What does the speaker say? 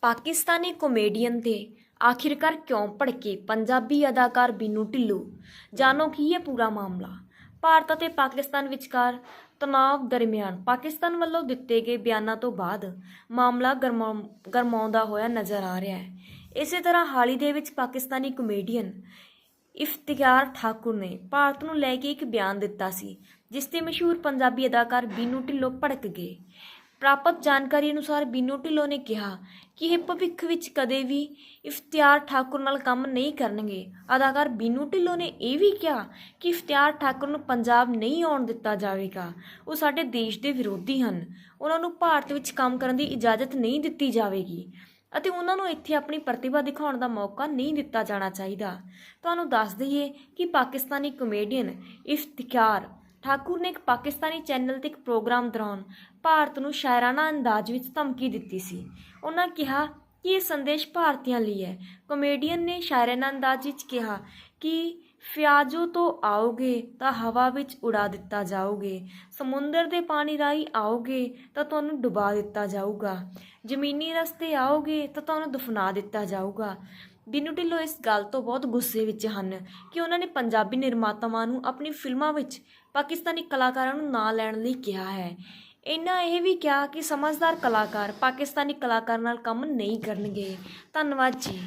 Pakistani comedian ਤੇ ਆਖਿਰਕਾਰ ਕਿਉਂ ਭੜਕੇ ਪੰਜਾਬੀ ਅਦਾਕਾਰ ਬੀਨੂ ਢਿੱਲੋਂ? ਜਾਣੋ ਕੀ ਹੈ ਪੂਰਾ ਮਾਮਲਾ? ਭਾਰਤ ਅਤੇ ਪਾਕਿਸਤਾਨ ਵਿਚਕਾਰ ਤਣਾਅ ਦਰਮਿਆਨ ਪਾਕਿਸਤਾਨ ਵੱਲੋਂ ਦਿੱਤੇ ਗਏ ਬਿਆਨਾਂ ਤੋਂ ਬਾਅਦ ਮਾਮਲਾ ਗਰਮਾ- ਗਰਮਾਉਂਦਾ ਹੋਇਆ ਨਜ਼ਰ ਆ ਰਿਹਾ ਹੈ। ਇਸੇ ਤਰ੍ਹਾਂ ਹਾਲ ਹੀ ਦੇ ਵਿੱਚ ਪਾਕਿਸਤਾਨੀ ਕਾਮੇਡੀਅਨ ਇਫਤਿਖਾਰ ਠਾਕੁਰ ਨੇ ਭਾਰਤ ਨੂੰ ਲੈ ਕੇ ਇੱਕ ਬਿਆਨ ਦਿੱਤਾ ਸੀ, ਜਿਸ ਤੇ ਮਸ਼ਹੂਰ ਪੰਜਾਬੀ ਅਦਾਕਾਰ ਬੀਨੂ ਢਿੱਲੋਂ ਭੜਕ ਗਏ। ਪ੍ਰਾਪਤ ਜਾਣਕਾਰੀ ਅਨੁਸਾਰ ਬੀਨੂ ਢਿੱਲੋਂ ਨੇ ਕਿਹਾ ਕਿ ਇਹ ਭਵਿੱਖ ਵਿੱਚ ਕਦੇ ਵੀ ਇਫਤਿਆਰ ਠਾਕੁਰ ਨਾਲ ਕੰਮ ਨਹੀਂ ਕਰਨਗੇ। ਅਦਾਕਾਰ ਬੀਨੂ ਢਿੱਲੋਂ ਨੇ ਇਹ ਵੀ ਕਿਹਾ ਕਿ ਇਫਤਿਆਰ ਠਾਕੁਰ ਨੂੰ ਪੰਜਾਬ ਨਹੀਂ ਆਉਣ ਦਿੱਤਾ ਜਾਵੇਗਾ। ਉਹ ਸਾਡੇ ਦੇਸ਼ ਦੇ ਵਿਰੋਧੀ ਹਨ। ਉਹਨਾਂ ਨੂੰ ਭਾਰਤ ਵਿੱਚ ਕੰਮ ਕਰਨ ਦੀ ਇਜਾਜ਼ਤ ਨਹੀਂ ਦਿੱਤੀ ਜਾਵੇਗੀ ਅਤੇ ਉਹਨਾਂ ਨੂੰ ਇੱਥੇ ਆਪਣੀ ਪ੍ਰਤਿਭਾ ਦਿਖਾਉਣ ਦਾ ਮੌਕਾ ਨਹੀਂ ਦਿੱਤਾ ਜਾਣਾ ਚਾਹੀਦਾ। ਤੁਹਾਨੂੰ ਦੱਸ ਦਈਏ ਕਿ ਪਾਕਿਸਤਾਨੀ ਕਮੇਡੀਅਨ ਇਫਤਿਕਾਰ ਠਾਕੁਰ ਨੇ ਇੱਕ ਪਾਕਿਸਤਾਨੀ ਚੈਨਲ ਤੇ ਇੱਕ ਪ੍ਰੋਗਰਾਮ ਦੌਰਾਨ ਭਾਰਤ ਨੂੰ ਸ਼ਾਇਰਾਨਾ ਅੰਦਾਜ਼ ਵਿੱਚ ਧਮਕੀ ਦਿੱਤੀ ਸੀ। ਉਹਨਾਂ ਕਿਹਾ ਕਿ ਇਹ ਸੰਦੇਸ਼ ਭਾਰਤੀਆਂ ਲਈ ਹੈ। ਕਮੇਡੀਅਨ ਨੇ ਸ਼ਾਇਰਾਨਾ ਅੰਦਾਜ਼ ਵਿੱਚ ਕਿਹਾ ਕਿ ਫਿਆਜੋ ਤੋਂ ਆਓਗੇ ਤਾਂ ਹਵਾ ਵਿੱਚ ਉਡਾ ਦਿੱਤਾ ਜਾਓਗੇ। ਸਮੁੰਦਰ ਦੇ ਪਾਣੀ ਰਾਹੀਂ ਆਓਗੇ ਤਾਂ ਤੁਹਾਨੂੰ ਡੁਬਾ ਦਿੱਤਾ ਜਾਊਗਾ। ਜ਼ਮੀਨੀ ਰਸਤੇ ਆਓਗੇ ਤਾਂ ਤੁਹਾਨੂੰ ਦਫਨਾ ਦਿੱਤਾ ਜਾਊਗਾ। ਬਿਨੂ ਢਿੱਲੋਂ ਇਸ ਗੱਲ ਤੋਂ ਬਹੁਤ ਗੁੱਸੇ ਵਿੱਚ ਹਨ ਕਿ ਉਹਨਾਂ ਨੇ ਪੰਜਾਬੀ ਨਿਰਮਾਤਾਵਾਂ ਨੂੰ ਆਪਣੀ ਫਿਲਮਾਂ ਵਿੱਚ ਪਾਕਿਸਤਾਨੀ ਕਲਾਕਾਰਾਂ ਨੂੰ ਨਾਂ ਲੈਣ ਲਈ ਕਿਹਾ ਹੈ। ਇਹਨਾਂ ਇਹ ਵੀ ਕਿਹਾ ਕਿ ਸਮਝਦਾਰ ਕਲਾਕਾਰ ਪਾਕਿਸਤਾਨੀ ਕਲਾਕਾਰ ਨਾਲ ਕੰਮ ਨਹੀਂ ਕਰਨਗੇ। ਧੰਨਵਾਦ ਜੀ।